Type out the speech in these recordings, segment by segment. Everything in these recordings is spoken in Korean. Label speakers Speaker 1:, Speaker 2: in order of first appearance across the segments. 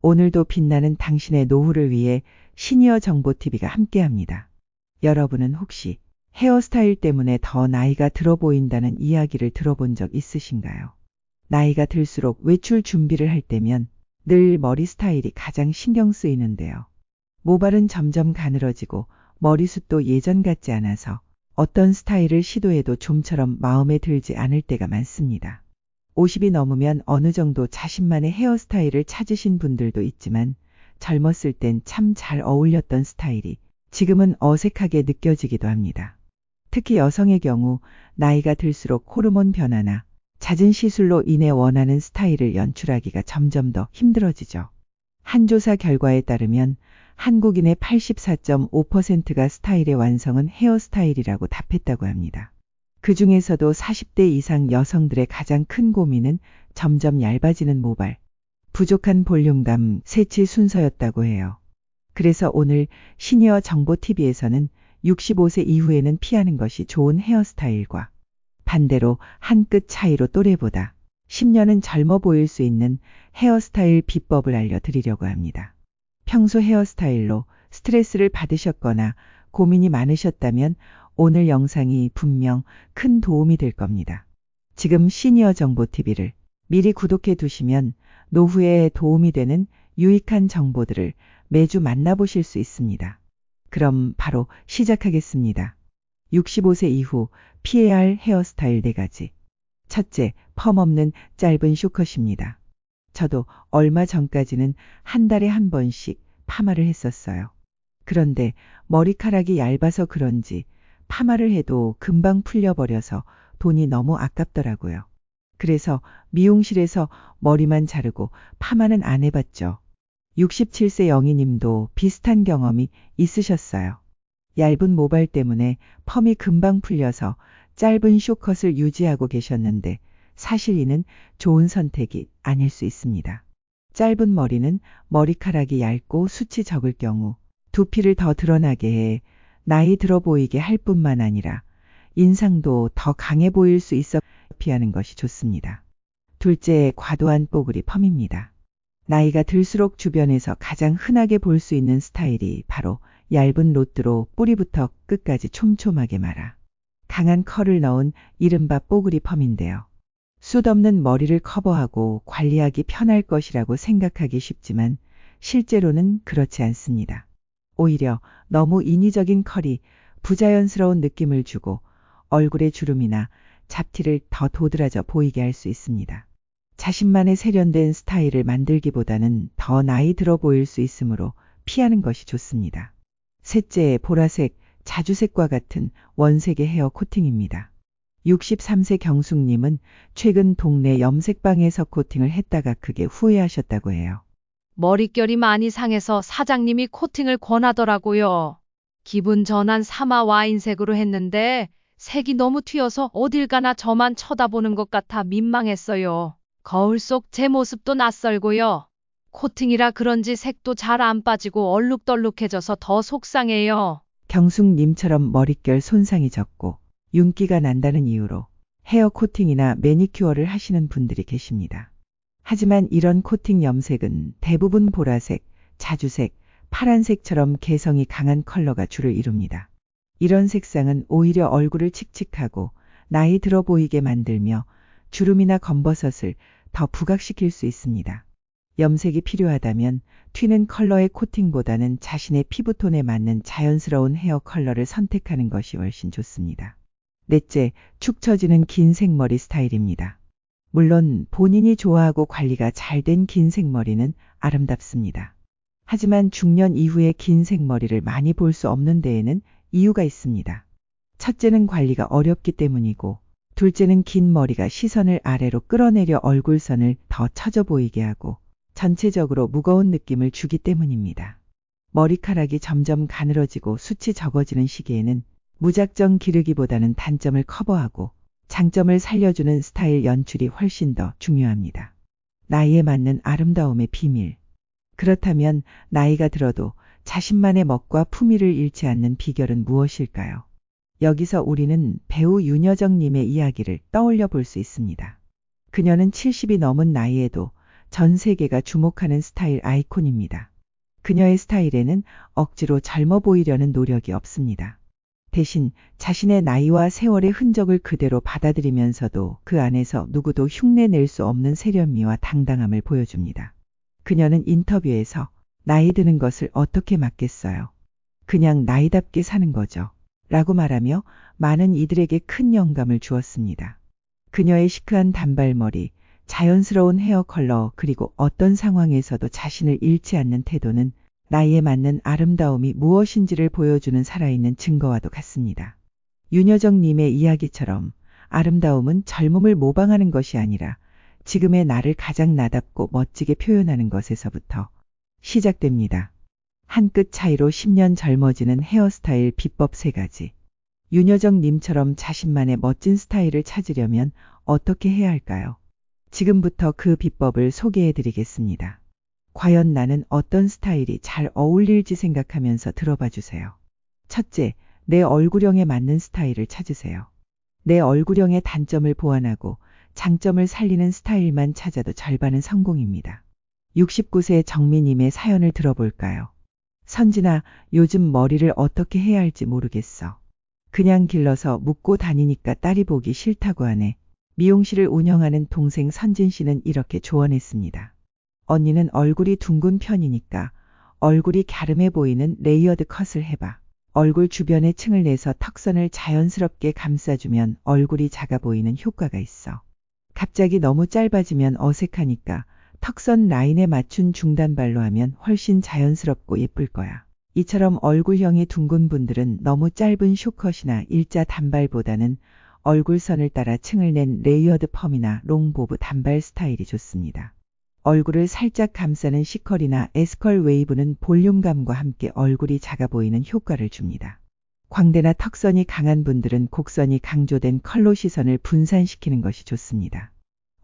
Speaker 1: 오늘도 빛나는 당신의 노후를 위해 시니어 정보TV가 함께합니다. 여러분은 혹시 헤어스타일 때문에 더 나이가 들어 보인다는 이야기를 들어본 적 있으신가요? 나이가 들수록 외출 준비를 할 때면 늘 머리 스타일이 가장 신경 쓰이는데요. 모발은 점점 가늘어지고 머리숱도 예전 같지 않아서 어떤 스타일을 시도해도 좀처럼 마음에 들지 않을 때가 많습니다. 50이 넘으면 어느 정도 자신만의 헤어스타일을 찾으신 분들도 있지만 젊었을 땐 참 잘 어울렸던 스타일이 지금은 어색하게 느껴지기도 합니다. 특히 여성의 경우 나이가 들수록 호르몬 변화나 잦은 시술로 인해 원하는 스타일을 연출하기가 점점 더 힘들어지죠. 한 조사 결과에 따르면 한국인의 84.5%가 스타일의 완성은 헤어스타일이라고 답했다고 합니다. 그 중에서도 40대 이상 여성들의 가장 큰 고민은 점점 얇아지는 모발, 부족한 볼륨감, 세치 순서였다고 해요. 그래서 오늘 시니어 정보TV에서는 65세 이후에는 피하는 것이 좋은 헤어스타일과 반대로 한 끗 차이로 또래보다 10년은 젊어 보일 수 있는 헤어스타일 비법을 알려드리려고 합니다. 평소 헤어스타일로 스트레스를 받으셨거나 고민이 많으셨다면 오늘 영상이 분명 큰 도움이 될 겁니다. 지금 시니어 정보TV를 미리 구독해 두시면 노후에 도움이 되는 유익한 정보들을 매주 만나보실 수 있습니다. 그럼 바로 시작하겠습니다. 65세 이후 피해야 할 헤어스타일 4가지. 첫째, 펌 없는 짧은 쇼컷입니다. 저도 얼마 전까지는 한 달에 한 번씩 파마를 했었어요. 그런데 머리카락이 얇아서 그런지 파마를 해도 금방 풀려버려서 돈이 너무 아깝더라고요. 그래서 미용실에서 머리만 자르고 파마는 안 해봤죠. 67세 영희님도 비슷한 경험이 있으셨어요. 얇은 모발 때문에 펌이 금방 풀려서 짧은 쇼컷을 유지하고 계셨는데 사실 이는 좋은 선택이 아닐 수 있습니다. 짧은 머리는 머리카락이 얇고 숱이 적을 경우 두피를 더 드러나게 해 나이 들어 보이게 할 뿐만 아니라 인상도 더 강해 보일 수 있어 피하는 것이 좋습니다. 둘째, 과도한 뽀글이 펌입니다. 나이가 들수록 주변에서 가장 흔하게 볼 수 있는 스타일이 바로 얇은 로트로 뿌리부터 끝까지 촘촘하게 말아 강한 컬을 넣은 이른바 뽀글이 펌인데요. 숱 없는 머리를 커버하고 관리하기 편할 것이라고 생각하기 쉽지만 실제로는 그렇지 않습니다. 오히려 너무 인위적인 컬이 부자연스러운 느낌을 주고 얼굴의 주름이나 잡티를 더 도드라져 보이게 할 수 있습니다. 자신만의 세련된 스타일을 만들기보다는 더 나이 들어 보일 수 있으므로 피하는 것이 좋습니다. 셋째, 보라색, 자주색과 같은 원색의 헤어 코팅입니다. 63세 경숙님은 최근 동네 염색방에서 코팅을 했다가 크게 후회하셨다고 해요.
Speaker 2: 머릿결이 많이 상해서 사장님이 코팅을 권하더라고요. 기분 전환 삼아 와인색으로 했는데 색이 너무 튀어서 어딜 가나 저만 쳐다보는 것 같아 민망했어요. 거울 속 제 모습도 낯설고요. 코팅이라 그런지 색도 잘 안 빠지고 얼룩덜룩해져서 더 속상해요.
Speaker 1: 경숙님처럼 머릿결 손상이 적고 윤기가 난다는 이유로 헤어 코팅이나 매니큐어를 하시는 분들이 계십니다. 하지만 이런 코팅 염색은 대부분 보라색, 자주색, 파란색처럼 개성이 강한 컬러가 주를 이룹니다. 이런 색상은 오히려 얼굴을 칙칙하고 나이 들어 보이게 만들며 주름이나 검버섯을 더 부각시킬 수 있습니다. 염색이 필요하다면 튀는 컬러의 코팅보다는 자신의 피부톤에 맞는 자연스러운 헤어 컬러를 선택하는 것이 훨씬 좋습니다. 넷째, 축 처지는 긴 생머리 스타일입니다. 물론 본인이 좋아하고 관리가 잘 된 긴 생머리는 아름답습니다. 하지만 중년 이후에 긴 생머리를 많이 볼 수 없는 데에는 이유가 있습니다. 첫째는 관리가 어렵기 때문이고, 둘째는 긴 머리가 시선을 아래로 끌어내려 얼굴선을 더 처져 보이게 하고, 전체적으로 무거운 느낌을 주기 때문입니다. 머리카락이 점점 가늘어지고 숱이 적어지는 시기에는 무작정 기르기보다는 단점을 커버하고 장점을 살려주는 스타일 연출이 훨씬 더 중요합니다. 나이에 맞는 아름다움의 비밀. 그렇다면 나이가 들어도 자신만의 멋과 품위를 잃지 않는 비결은 무엇일까요? 여기서 우리는 배우 윤여정님의 이야기를 떠올려 볼 수 있습니다. 그녀는 70이 넘은 나이에도 전 세계가 주목하는 스타일 아이콘입니다. 그녀의 스타일에는 억지로 젊어 보이려는 노력이 없습니다. 대신 자신의 나이와 세월의 흔적을 그대로 받아들이면서도 그 안에서 누구도 흉내낼 수 없는 세련미와 당당함을 보여줍니다. 그녀는 인터뷰에서 나이 드는 것을 어떻게 막겠어요? 그냥 나이답게 사는 거죠. 라고 말하며 많은 이들에게 큰 영감을 주었습니다. 그녀의 시크한 단발머리, 자연스러운 헤어 컬러, 그리고 어떤 상황에서도 자신을 잃지 않는 태도는 나이에 맞는 아름다움이 무엇인지를 보여주는 살아있는 증거와도 같습니다. 윤여정님의 이야기처럼 아름다움은 젊음을 모방하는 것이 아니라 지금의 나를 가장 나답고 멋지게 표현하는 것에서부터 시작됩니다. 한 끗 차이로 10년 젊어지는 헤어스타일 비법 3가지. 윤여정님처럼 자신만의 멋진 스타일을 찾으려면 어떻게 해야 할까요? 지금부터 그 비법을 소개해 드리겠습니다. 과연 나는 어떤 스타일이 잘 어울릴지 생각하면서 들어봐 주세요. 첫째, 내 얼굴형에 맞는 스타일을 찾으세요. 내 얼굴형의 단점을 보완하고 장점을 살리는 스타일만 찾아도 절반은 성공입니다. 69세 정미님의 사연을 들어볼까요? 선진아, 요즘 머리를 어떻게 해야 할지 모르겠어. 그냥 길러서 묶고 다니니까 딸이 보기 싫다고 하네. 미용실을 운영하는 동생 선진 씨는 이렇게 조언했습니다. 언니는 얼굴이 둥근 편이니까 얼굴이 갸름해 보이는 레이어드 컷을 해봐. 얼굴 주변에 층을 내서 턱선을 자연스럽게 감싸주면 얼굴이 작아 보이는 효과가 있어. 갑자기 너무 짧아지면 어색하니까 턱선 라인에 맞춘 중단발로 하면 훨씬 자연스럽고 예쁠 거야. 이처럼 얼굴형이 둥근 분들은 너무 짧은 쇼컷이나 일자 단발보다는 얼굴선을 따라 층을 낸 레이어드 펌이나 롱보브 단발 스타일이 좋습니다. 얼굴을 살짝 감싸는 C컬이나 S컬 웨이브는 볼륨감과 함께 얼굴이 작아 보이는 효과를 줍니다. 광대나 턱선이 강한 분들은 곡선이 강조된 컬러 시선을 분산시키는 것이 좋습니다.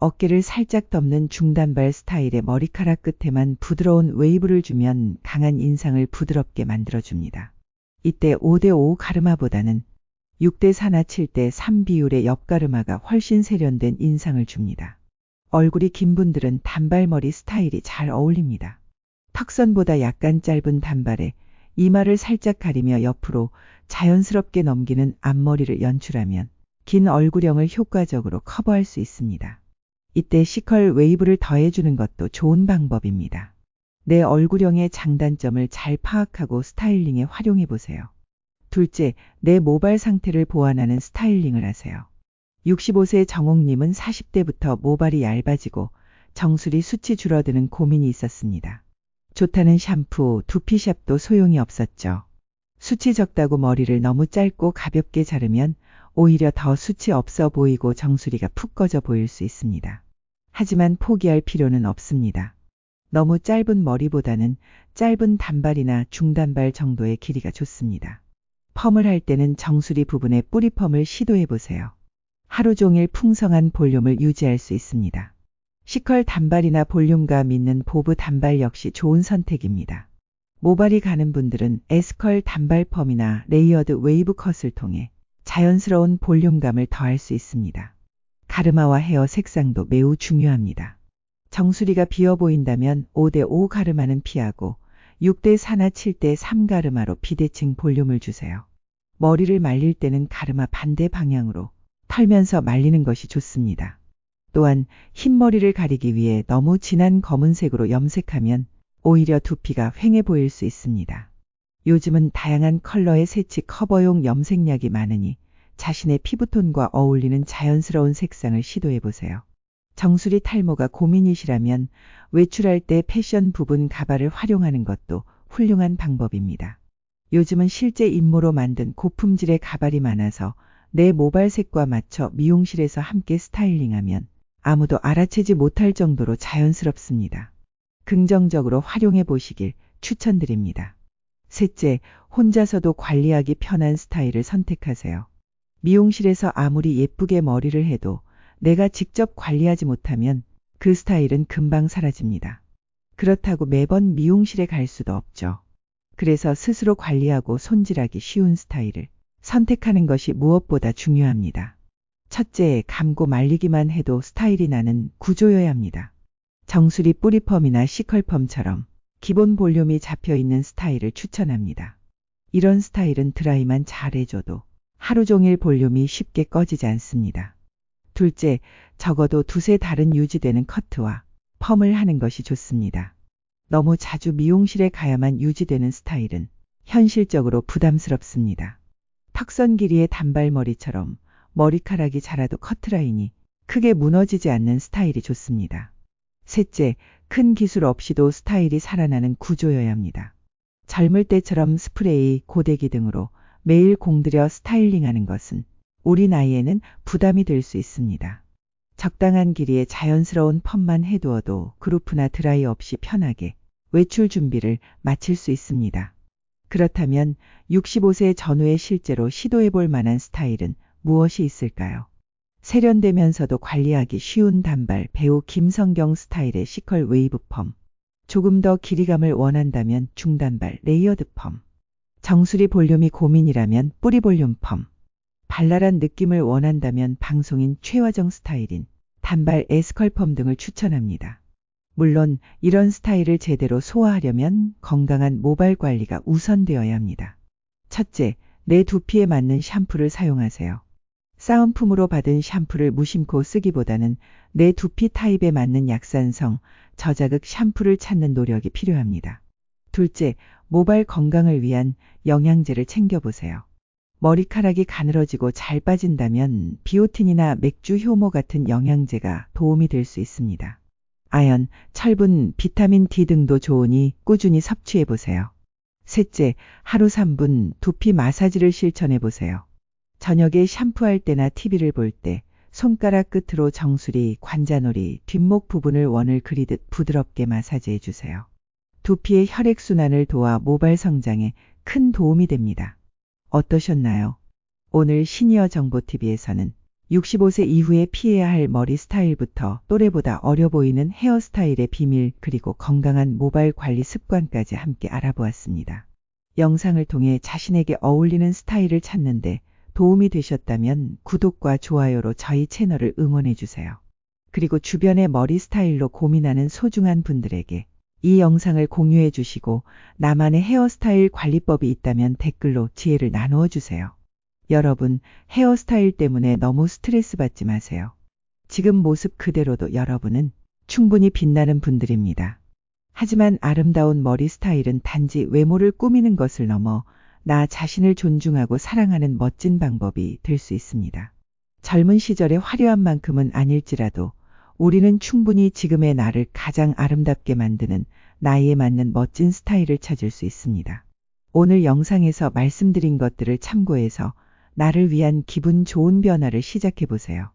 Speaker 1: 어깨를 살짝 덮는 중단발 스타일의 머리카락 끝에만 부드러운 웨이브를 주면 강한 인상을 부드럽게 만들어줍니다. 이때 5대5 가르마보다는 6대4나 7대3 비율의 옆가르마가 훨씬 세련된 인상을 줍니다. 얼굴이 긴 분들은 단발머리 스타일이 잘 어울립니다. 턱선보다 약간 짧은 단발에 이마를 살짝 가리며 옆으로 자연스럽게 넘기는 앞머리를 연출하면 긴 얼굴형을 효과적으로 커버할 수 있습니다. 이때 C컬 웨이브를 더해주는 것도 좋은 방법입니다. 내 얼굴형의 장단점을 잘 파악하고 스타일링에 활용해 보세요. 둘째, 내 모발 상태를 보완하는 스타일링을 하세요. 65세 정옥님은 40대부터 모발이 얇아지고 정수리 수치 줄어드는 고민이 있었습니다. 좋다는 샴푸, 두피샵도 소용이 없었죠. 수치 적다고 머리를 너무 짧고 가볍게 자르면 오히려 더 수치 없어 보이고 정수리가 푹 꺼져 보일 수 있습니다. 하지만 포기할 필요는 없습니다. 너무 짧은 머리보다는 짧은 단발이나 중단발 정도의 길이가 좋습니다. 펌을 할 때는 정수리 부분에 뿌리 펌을 시도해 보세요. 하루 종일 풍성한 볼륨을 유지할 수 있습니다. C컬 단발이나 볼륨감 있는 보브 단발 역시 좋은 선택입니다. 모발이 가는 분들은 S컬 단발 펌이나 레이어드 웨이브 컷을 통해 자연스러운 볼륨감을 더할 수 있습니다. 가르마와 헤어 색상도 매우 중요합니다. 정수리가 비어 보인다면 5대5 가르마는 피하고 6대4나 7대3 가르마로 비대칭 볼륨을 주세요. 머리를 말릴 때는 가르마 반대 방향으로 털면서 말리는 것이 좋습니다. 또한 흰머리를 가리기 위해 너무 진한 검은색으로 염색하면 오히려 두피가 휑해 보일 수 있습니다. 요즘은 다양한 컬러의 새치 커버용 염색약이 많으니 자신의 피부톤과 어울리는 자연스러운 색상을 시도해 보세요. 정수리 탈모가 고민이시라면 외출할 때 패션 부분 가발을 활용하는 것도 훌륭한 방법입니다. 요즘은 실제 임무로 만든 고품질의 가발이 많아서 내 모발색과 맞춰 미용실에서 함께 스타일링하면 아무도 알아채지 못할 정도로 자연스럽습니다. 긍정적으로 활용해 보시길 추천드립니다. 셋째, 혼자서도 관리하기 편한 스타일을 선택하세요. 미용실에서 아무리 예쁘게 머리를 해도 내가 직접 관리하지 못하면 그 스타일은 금방 사라집니다. 그렇다고 매번 미용실에 갈 수도 없죠. 그래서 스스로 관리하고 손질하기 쉬운 스타일을 선택하는 것이 무엇보다 중요합니다. 첫째, 감고 말리기만 해도 스타일이 나는 구조여야 합니다. 정수리 뿌리펌이나 시컬펌처럼 기본 볼륨이 잡혀 있는 스타일을 추천합니다. 이런 스타일은 드라이만 잘 해줘도 하루 종일 볼륨이 쉽게 꺼지지 않습니다. 둘째, 적어도 두세 달은 유지되는 커트와 펌을 하는 것이 좋습니다. 너무 자주 미용실에 가야만 유지되는 스타일은 현실적으로 부담스럽습니다. 턱선 길이의 단발머리처럼 머리카락이 자라도 커트라인이 크게 무너지지 않는 스타일이 좋습니다. 셋째, 큰 기술 없이도 스타일이 살아나는 구조여야 합니다. 젊을 때처럼 스프레이, 고데기 등으로 매일 공들여 스타일링하는 것은 우리 나이에는 부담이 될 수 있습니다. 적당한 길이의 자연스러운 펌만 해두어도 그루프나 드라이 없이 편하게 외출 준비를 마칠 수 있습니다. 그렇다면 65세 전후에 실제로 시도해 볼 만한 스타일은 무엇이 있을까요? 세련되면서도 관리하기 쉬운 단발 배우 김성경 스타일의 시컬 웨이브 펌. 조금 더 길이감을 원한다면 중단발 레이어드 펌. 정수리 볼륨이 고민이라면 뿌리 볼륨 펌. 발랄한 느낌을 원한다면 방송인 최화정 스타일인 단발 에스컬 펌 등을 추천합니다. 물론 이런 스타일을 제대로 소화하려면 건강한 모발 관리가 우선되어야 합니다. 첫째, 내 두피에 맞는 샴푸를 사용하세요. 싸움품으로 받은 샴푸를 무심코 쓰기보다는 내 두피 타입에 맞는 약산성, 저자극 샴푸를 찾는 노력이 필요합니다. 둘째, 모발 건강을 위한 영양제를 챙겨보세요. 머리카락이 가늘어지고 잘 빠진다면 비오틴이나 맥주 효모 같은 영양제가 도움이 될 수 있습니다. 아연, 철분, 비타민 D 등도 좋으니 꾸준히 섭취해 보세요. 셋째, 하루 3분 두피 마사지를 실천해 보세요. 저녁에 샴푸할 때나 TV를 볼 때 손가락 끝으로 정수리, 관자놀이, 뒷목 부분을 원을 그리듯 부드럽게 마사지해 주세요. 두피의 혈액순환을 도와 모발 성장에 큰 도움이 됩니다. 어떠셨나요? 오늘 시니어 정보TV에서는 65세 이후에 피해야 할 머리 스타일부터 또래보다 어려 보이는 헤어스타일의 비밀 그리고 건강한 모발 관리 습관까지 함께 알아보았습니다. 영상을 통해 자신에게 어울리는 스타일을 찾는데 도움이 되셨다면 구독과 좋아요로 저희 채널을 응원해 주세요. 그리고 주변의 머리 스타일로 고민하는 소중한 분들에게 이 영상을 공유해 주시고 나만의 헤어스타일 관리법이 있다면 댓글로 지혜를 나누어 주세요. 여러분, 헤어스타일 때문에 너무 스트레스 받지 마세요. 지금 모습 그대로도 여러분은 충분히 빛나는 분들입니다. 하지만 아름다운 머리 스타일은 단지 외모를 꾸미는 것을 넘어 나 자신을 존중하고 사랑하는 멋진 방법이 될 수 있습니다. 젊은 시절의 화려한 만큼은 아닐지라도 우리는 충분히 지금의 나를 가장 아름답게 만드는 나이에 맞는 멋진 스타일을 찾을 수 있습니다. 오늘 영상에서 말씀드린 것들을 참고해서 나를 위한 기분 좋은 변화를 시작해 보세요.